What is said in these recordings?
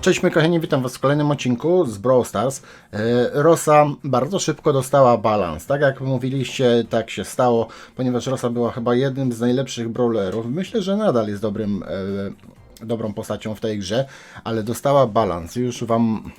Cześć moi kochani, witam was w kolejnym odcinku z Brawl Stars. E, Rosa bardzo szybko dostała balans. Tak jak mówiliście, tak się stało, ponieważ Rosa była chyba jednym z najlepszych brawlerów. Myślę, że nadal jest dobrym, e, dobrą postacią w tej grze, ale dostała balans. Już wam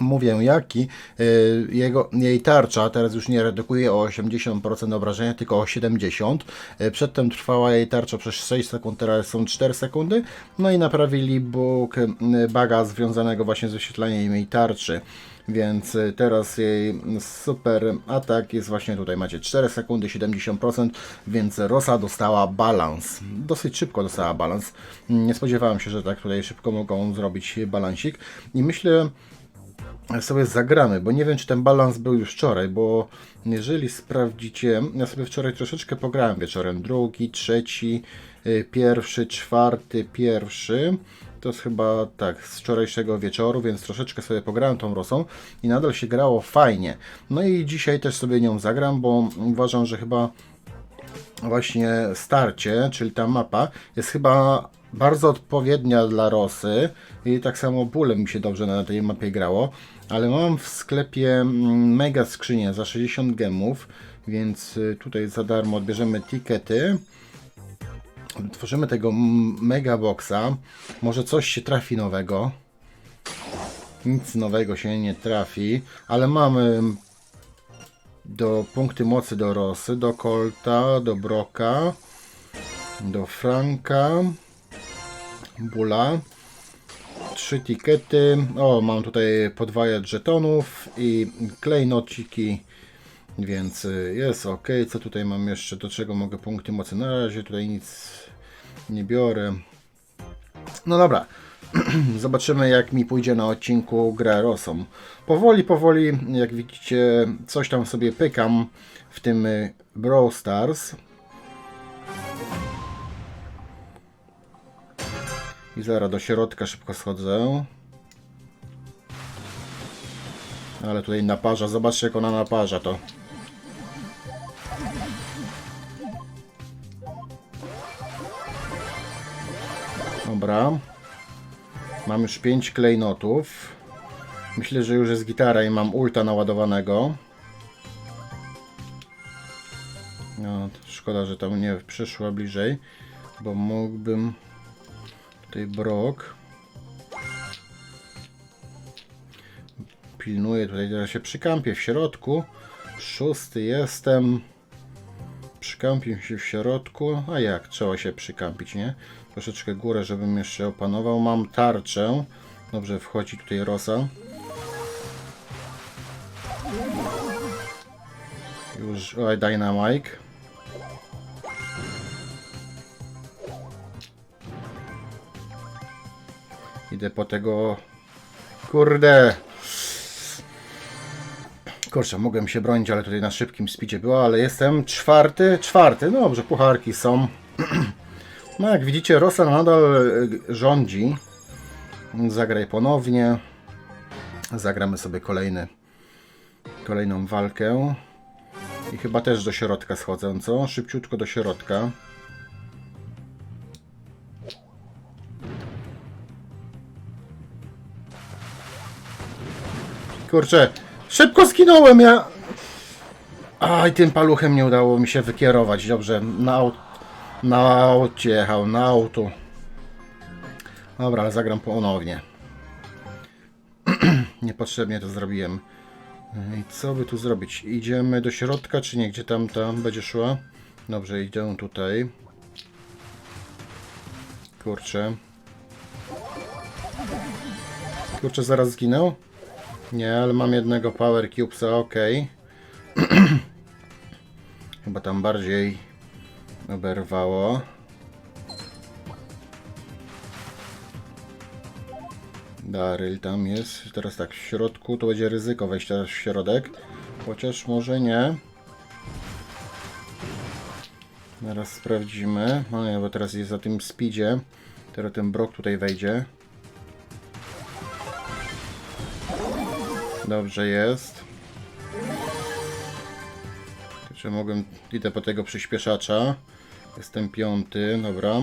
mówię jaki. Y, Jego, jej tarcza teraz już nie redukuje o 80% obrażenia, tylko o 70%. Y, Przedtem trwała jej tarcza przez 6 sekund, teraz są 4 sekundy. No i naprawili bug y, baga związanego właśnie z wyświetlaniem jej tarczy. Więc teraz jej super atak jest właśnie tutaj. Macie 4 sekundy, 70%, więc Rosa dostała balans. Dosyć szybko dostała balans. Nie spodziewałem się, że tak tutaj szybko mogą zrobić balansik. I myślę, sobie zagramy, bo nie wiem, czy ten balans był już wczoraj, bo jeżeli sprawdzicie, ja sobie wczoraj troszeczkę pograłem wieczorem, drugi, trzeci, y, pierwszy, czwarty, pierwszy, to jest chyba tak, z wczorajszego wieczoru, więc troszeczkę sobie pograłem tą Rosą i nadal się grało fajnie. No i dzisiaj też sobie nią zagram, bo uważam, że chyba właśnie starcie, czyli ta mapa, jest chyba bardzo odpowiednia dla Rosy i tak samo bólem mi się dobrze na tej mapie grało, ale mam w sklepie mm, mega skrzynię za 60 gemów, więc y, tutaj za darmo odbierzemy tikety. Tworzymy tego mega boxa. Może coś się trafi nowego. Nic nowego się nie trafi, ale mamy do punkty mocy do Rosy, do Colta, do Broka, do Franka, Bula. Trzy tikety. O, mam tutaj podwajacz żetonów i klejnociki, więc y, jest ok. Co tutaj mam jeszcze? Do czego mogę punkty mocy? Na razie tutaj nic nie biorę. No dobra. Zobaczymy jak mi pójdzie na odcinku grę Rosą. Powoli, powoli, jak widzicie, coś tam sobie pykam w tym y, Brawl Stars. I zaraz do środka szybko schodzę. Ale tutaj naparza, zobaczcie jak ona naparza to. Dobra. Mam już 5 klejnotów. Myślę, że już jest gitara i mam ulta naładowanego. No, szkoda, że tam nie przyszła bliżej, bo mógłbym tutaj brok. Pilnuję tutaj, teraz się przykampię w środku. Szósty jestem. Przykampię się w środku. A jak? Trzeba się przykampić, nie? Troszeczkę górę, żebym jeszcze opanował. Mam tarczę. Dobrze, wchodzi tutaj Rosa. Już, oj, Dynamite. Idę po tego... Kurde! Kurczę, mogłem się bronić, ale tutaj na szybkim spicie było, ale jestem czwarty, czwarty. No dobrze, pucharki są. No jak widzicie, Rosa nadal e, rządzi. Zagraj ponownie. Zagramy sobie kolejny, kolejną walkę. I chyba też do środka schodzę, co? Szybciutko do środka. Kurczę, szybko skinąłem ja. Aj, tym paluchem nie udało mi się wykierować. Dobrze, na, aut na aucie jechał, na autu. Dobra, ale zagram ponownie. Niepotrzebnie to zrobiłem. I co by tu zrobić? Idziemy do środka, czy nie? Gdzie tam tam będzie szła? Dobrze, idę tutaj. Kurczę. Kurczę, zaraz zginął? Nie, ale mam jednego Power Cubesa, ok. Chyba tam bardziej oberwało. Daryl tam jest. Teraz tak, w środku to będzie ryzyko wejść teraz w środek. Chociaż może nie. Zaraz sprawdzimy. No nie, bo teraz jest za tym speedzie. Teraz ten brok tutaj wejdzie. Dobrze jest. Czy mogłem... Idę po tego przyspieszacza. Jestem piąty, dobra.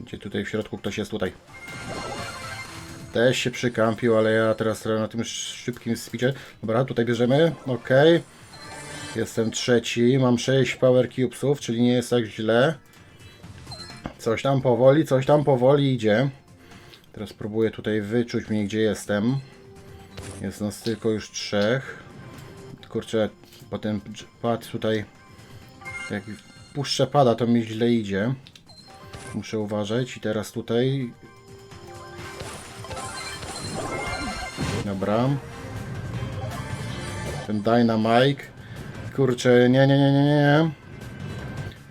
Gdzie tutaj w środku ktoś jest tutaj. Też się przykampił, ale ja teraz na tym szybkim speedzie. Dobra, tutaj bierzemy. Ok. Jestem trzeci. Mam 6 power cubesów, czyli nie jest tak źle. Coś tam powoli, coś tam powoli idzie. Teraz próbuję tutaj wyczuć mnie, gdzie jestem. Jest nas tylko już trzech. Kurczę, potem pad tutaj. Jak puszczę pada, to mi źle idzie. Muszę uważać. I teraz tutaj. Dobra. Ten Dynamite. Kurczę, nie, nie, nie, nie, nie.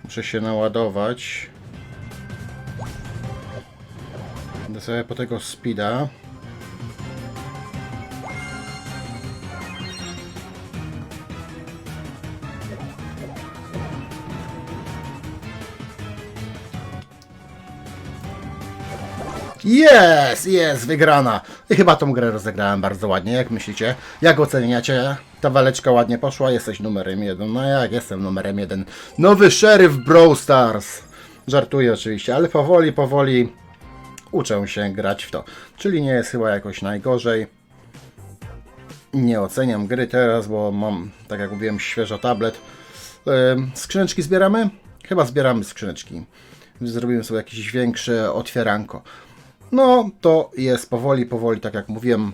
Muszę się naładować. Idę sobie po tego speeda. Jest, jest, wygrana. I chyba tą grę rozegrałem bardzo ładnie, jak myślicie? Jak oceniacie? Ta waleczka ładnie poszła, jesteś numerem jeden. No jak jestem numerem jeden? Nowy szeryf Brawl Stars. Żartuję oczywiście, ale powoli, powoli uczę się grać w to. Czyli nie jest chyba jakoś najgorzej. Nie oceniam gry teraz, bo mam, tak jak mówiłem, świeżo tablet. Skrzyneczki zbieramy? Chyba zbieramy skrzyneczki. Zrobimy sobie jakieś większe otwieranko. No, to jest powoli, powoli, tak jak mówiłem,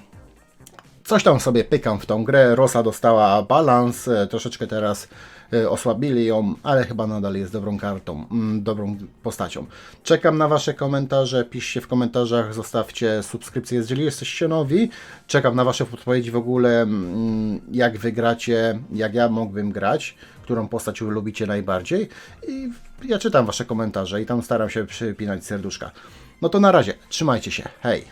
coś tam sobie pykam w tą grę. Rosa dostała balans, e, troszeczkę teraz e, osłabili ją, ale chyba nadal jest dobrą kartą, mm, dobrą postacią. Czekam na Wasze komentarze, piszcie w komentarzach, zostawcie subskrypcję, jeżeli jesteście nowi. Czekam na Wasze podpowiedzi w ogóle, mm, jak wygracie, jak ja mógłbym grać, którą postać lubicie najbardziej. I ja czytam Wasze komentarze i tam staram się przypinać serduszka. No to na razie, trzymajcie się, hej!